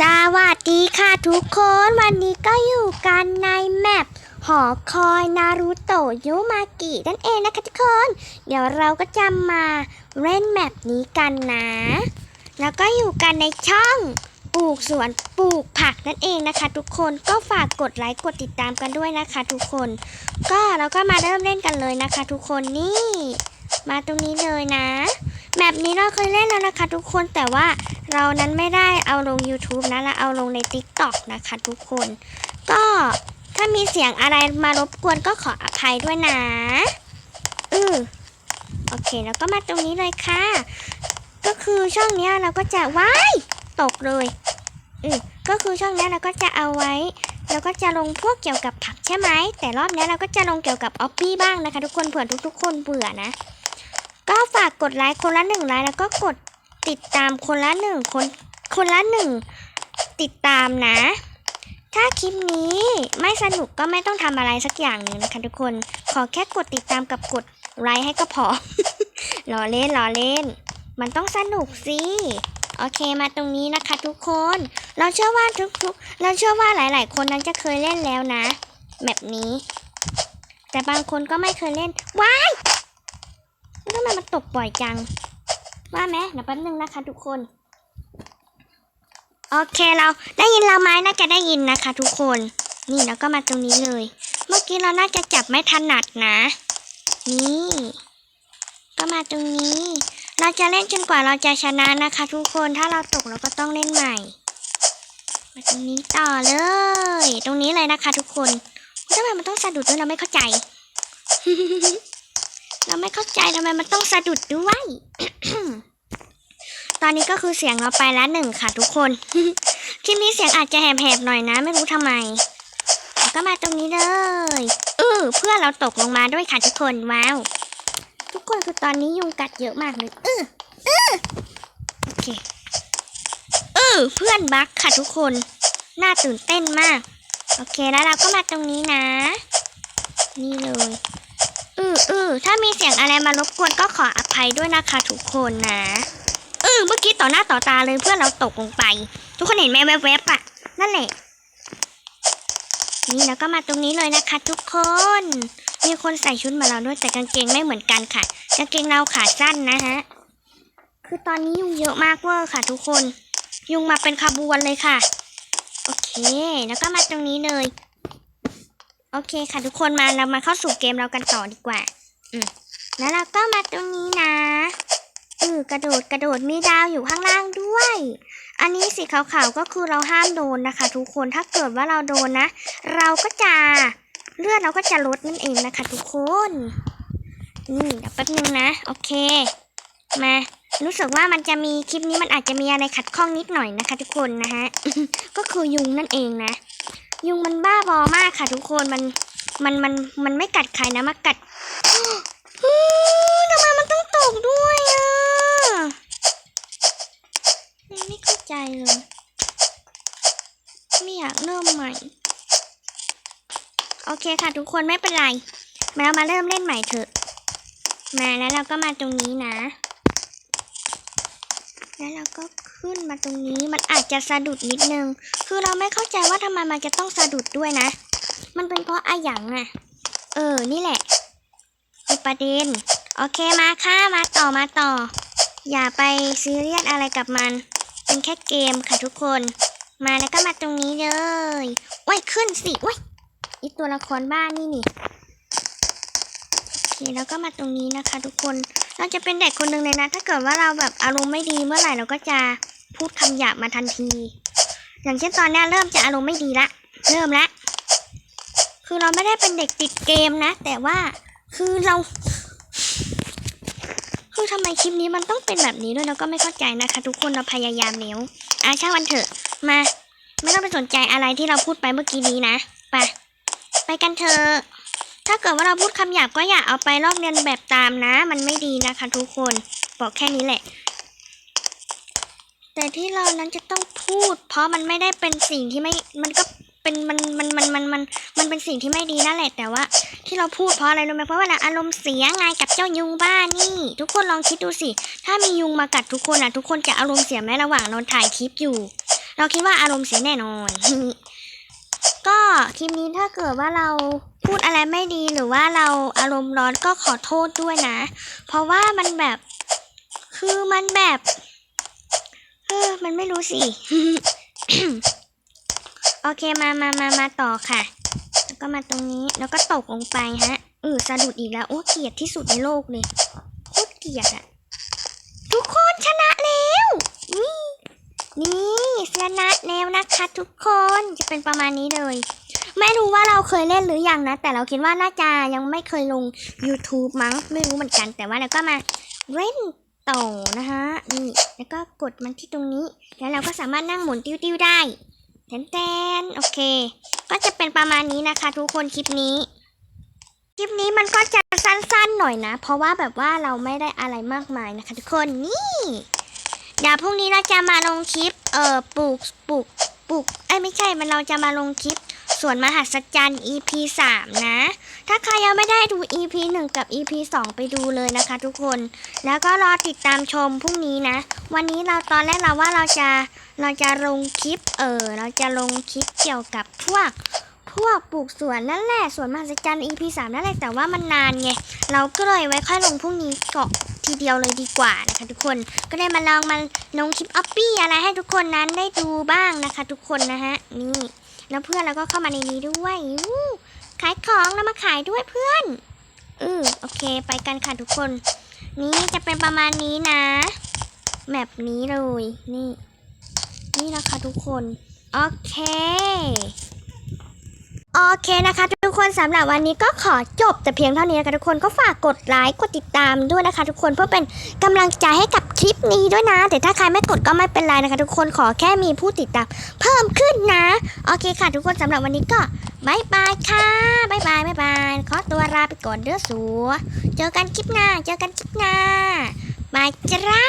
สวัสดีค่ะทุกคนวันนี้ก็อยู่กันในแมปหอคอยนารูโตะยุมากินั่นเองนะคะทุกคน เดี๋ยวเราก็จะมาเล่นแมปนี้กันนะ แล้วก็อยู่กันในช่องปลูกสวนปลูกผักนั่นเองนะคะ ทุกคนก็ฝากกดไลค์กดติดตามกันด้วยนะคะ ทุกคน ก็เราก็มาเริ่มเล่นกันเลยนะคะ ทุกคนนี่ มาตรงนี้เลยนะแมปนี้เราเคยเล่นแล้วนะคะ ทุกคนแต่ว่า เรานั้นไม่ได้เอาลง YouTube นะเราเอาลงใน TikTok นะคะทุกคน ก็ถ้ามีเสียงอะไรมารบกวนก็ขออภัยด้วยนะอือโอเคแล้วก็มาตรงนี้เลยค่ะ ก็คือช่องนี้เราก็จะว้ายตกเลยอือก็คือช่องนี้เราก็จะเอาไว้แล้วก็จะลงพวกเกี่ยวกับผักใช่ไหม แต่รอบนี้เราก็จะลงเกี่ยวกับออฟฟี่บ้างนะคะ ทุกคนเผื่อทุกๆ คนเบื่อนะ ก็ฝากกดไลค์คนละหนึ่งไลค์แล้วก็กด ติดตามคนละหนึ่งคนคนละหนึ่งติดตามนะ ถ้าคลิปนี้ไม่สนุกก็ไม่ต้องทำอะไรสักอย่างหนึ่งนะคะทุกคน ขอแค่กดติดตามกับกดไลค์ให้ก็พอล้อเล่นล้อเล่น มันต้องสนุกสิโอเคมาตรงนี้นะคะทุกคน เราเชื่อว่าทุกๆ เราเชื่อว่าหลาย ๆ คนนั้นจะเคยเล่นแล้วนะ แบบนี้ แต่บางคนก็ไม่เคยเล่น ว้ายทำไมมันตกบ่อยจัง ว่าไหมเดี๋ยวแป๊บนึงนะคะ ทุกคน โอเคเราได้ยินเราไหมน่าจะได้ยินนะคะ ทุกคน นี่แล้วก็มาตรงนี้เลย เมื่อกี้เราน่าจะจับไม่ถนัดนะ นี่ ก็มาตรงนี้ เราจะเล่นจนกว่าเราจะชนะนะคะ ทุกคน ถ้าเราตกเราก็ต้องเล่นใหม่ มาตรงนี้ต่อเลย ตรงนี้เลยนะคะ ทุกคนทำไมมันต้องสะดุดด้วยเราไม่เข้าใจ เราไม่เข้าใจทำไมมันต้องสะดุดด้วย ตอนนี้ก็คือเสียงเราไปแล้วหนึ่งค่ะทุกคน คลิปนี้เสียงอาจจะแหบๆหน่อยนะ ไม่รู้ทำไม ก็มาตรงนี้เลยเออเพื่อเราตกลงมาด้วยค่ะทุกคนว้าว ทุกคนคือตอนนี้ยุงกัดเยอะมากเลยเออเออโอเคเออเพื่อนบักค่ะทุกคนน่าตื่นเต้นมาก โอเคแล้วเราก็มาตรงนี้นะ นี่เลยเออเออถ้ามีเสียงอะไรมารบกวนก็ขออภัยด้วยนะคะทุกคนนะ อเมื่อกี้ต่อหน้าต่อตาเลยเพื่อนเราตกลงไป ทุกคนเห็นไหมแวบๆอะนั่นแหละ นี่แล้วก็มาตรงนี้เลยนะคะ ทุกคน มีคนใส่ชุดมาเราด้วยแต่กางเกงไม่เหมือนกันค่ะ กางเกงเราขาสั้นนะฮะ คือตอนนี้ยุงเยอะมากเวอร์ค่ะ ทุกคน ยุงมาเป็นขบวนเลยค่ะ โอเค แล้วก็มาตรงนี้เลย โอเคค่ะทุกคนมาเรามาเข้าสู่เกมเรากันต่อดีกว่า อืมแล้วเราก็มาตรงนี้นะ กระโดดกระโดดมีดาวอยู่ข้างล่างด้วย อันนี้สีขาวๆก็คือเราห้ามโดนนะคะ ทุกคนถ้าเกิดว่าเราโดนนะ เราก็จะเลือดเราก็จะลดนั่นเองนะคะ ทุกคนนี่เดี๋ยวแป๊บนึงนะ โอเค มารู้สึกว่ามันจะมีคลิปนี้มันอาจจะมีอะไรขัดข้องนิดหน่อยนะคะ ทุกคนนะฮะก็คือยุงนั่นเองนะ ยุงมันบ้าบอมากค่ะ ทุกคนมันมันมันมันไม่กัดใครนะมากัด อื้อทำไมมันต้องตกด้วยอะไม่เข้าใจเลย ไม่อยากเริ่มใหม่ โอ เคค่ะทุกคนไม่เป็นไร มาเรามาเริ่มเล่นใหม่เถอะ มาแล้วเราก็มาตรงนี้นะ แล้วเราก็ขึ้นมาตรงนี้มันอาจจะสะดุดนิดนึง คือเราไม่เข้าใจว่าทำไมมันจะต้องสะดุดด้วยนะ มันเป็นเพราะอะหยังอะเออ นี่แหละคือประเด็น โอเคมาค่ะ มาต่อมาต่อ อย่าไปซีเรียสอะไรกับมัน เป็นแค่เกมค่ะทุกคน มาแล้วก็มาตรงนี้เลยโอ้ยขึ้นสิโอ้ย อีตัวละครบ้านนี่นี่โอเคแล้วก็มาตรงนี้นะคะ ทุกคนเราจะเป็นเด็กคนหนึ่งเลยนะ ถ้าเกิดว่าเราแบบอารมณ์ไม่ดีเมื่อไหร่เราก็จะพูดคำหยาบมาทันที อย่างเช่นตอนนี้เริ่มจะอารมณ์ไม่ดีละเริ่มละคือเราไม่ได้เป็นเด็กติดเกมนะ แต่ว่าคือเราคือทำไมคลิปนี้มันต้องเป็นแบบนี้ด้วยเราก็ไม่เข้าใจนะคะ ทุกคนเราพยายามแล้วอะช่างวันเถอะมา ไม่ต้องไปสนใจอะไรที่เราพูดไปเมื่อกี้นี้นะไป ไปกันเถอะ ถ้าเกิดว่าเราพูดคำหยาบก็อย่าเอาไปลอกเลียนแบบตามนะ มันไม่ดีนะคะทุกคน บอกแค่นี้แหละ แต่ที่เรานั้นจะต้องพูด เพราะมันไม่ได้เป็นสิ่งที่ไม่ มันก็เป็นมันมันมันมันมันมันเป็นสิ่งที่ไม่ดีนั่นแหละแต่ว่า ที่เราพูดเพราะอะไรรู้ไหมเพราะว่าเราอารมณ์เสียไงกับเจ้ายุงบ้านนี่ ทุกคนลองคิดดูสิ ถ้ามียุงมากัดทุกคนอะ ทุกคนจะอารมณ์เสียไหมระหว่างเราถ่ายคลิปอยู่ เราคิดว่าอารมณ์เสียแน่นอน ก็คลิปนี้ถ้าเกิดว่าเราพูดอะไรไม่ดีหรือว่าเราอารมณ์ร้อนก็ขอโทษด้วยนะ เพราะว่ามันแบบคือมันแบบเออมันไม่รู้สิโอเคมามามามาต่อค่ะ แล้วก็มาตรงนี้แล้วก็ตกลงไปฮะเออสะดุดอีกแล้วโอ้เกลียดที่สุดในโลกเลยโคตรเกลียดอะทุกคนชนะแล้วนี่นี่ ชนะแล้วนะคะทุกคนจะเป็นประมาณนี้เลย ไม่รู้ว่าเราเคยเล่นหรือยังนะ แต่เราคิดว่าน่าจะยังไม่เคยลง YouTube มั้งไม่รู้เหมือนกัน แต่ว่าเราก็มาเล่นต่อนะคะนี่แล้วก็กดมันที่ตรงนี้ แล้วเราก็สามารถนั่งหมุนติ้วๆได้แทนๆโอเค ก็จะเป็นประมาณนี้นะคะ ทุกคนคลิปนี้คลิปนี้มันก็จะสั้นๆหน่อยนะ เพราะว่าแบบว่าเราไม่ได้อะไรมากมายนะคะ ทุกคนนี่ เดี๋ยวพรุ่งนี้เราจะมาลงคลิป เอ่อปลูกปลูกปลูกเอ้ไม่ใช่มันเราจะมาลงคลิปสวนมหัศจรรย์ EP 3 นะ ถ้าใครยังไม่ได้ดู EP 1 กับ EP 2 ไปดูเลยนะคะทุกคน แล้วก็รอติดตามชมพรุ่งนี้นะ วันนี้เราตอนแรกเราว่าเราจะเราจะลงคลิป เออเราจะลงคลิปเกี่ยวกับพวกพวกปลูกสวนนั่นแหละสวนมหัศจรรย์ EP 3 นั่นแหละแต่ว่ามันนานไง เราก็เลยไว้ค่อยลงพรุ่งนี้เกาะ ทีเดียวเลยดีกว่านะคะทุกคนก็ได้มาลองมาลงคลิปออปปี้อะไรให้ทุกคนนั้นได้ดูบ้างนะคะ ทุกคนนะฮะนี่แล้วเพื่อนเราก็เข้ามาในนี้ด้วยอู้ขายของแล้วมาขายด้วยเพื่อนเออโอเค ไปกันค่ะทุกคน นี่จะเป็นประมาณนี้นะแมปนี้เลยนี่ นี่นะคะทุกคน โอเค โอเคนะคะทุกคนสำหรับวันนี้ก็ขอจบแต่เพียงเท่านี้นะคะทุกคนก็ฝากกดไลค์กดติดตามด้วยนะคะ ทุกคนเพื่อเป็นกำลังใจให้กับคลิปนี้ด้วยนะ แต่ถ้าใครไม่กดก็ไม่เป็นไรนะคะ ทุกคนขอแค่มีผู้ติดตามเพิ่มขึ้นนะ โอเคค่ะ ทุกคนสำหรับวันนี้ก็บายบายค่ะบายบายบายบายขอตัวลาไปก่อนเด้อสัวเจอกันคลิปหน้า เจอกันคลิปหน้าบายจ้า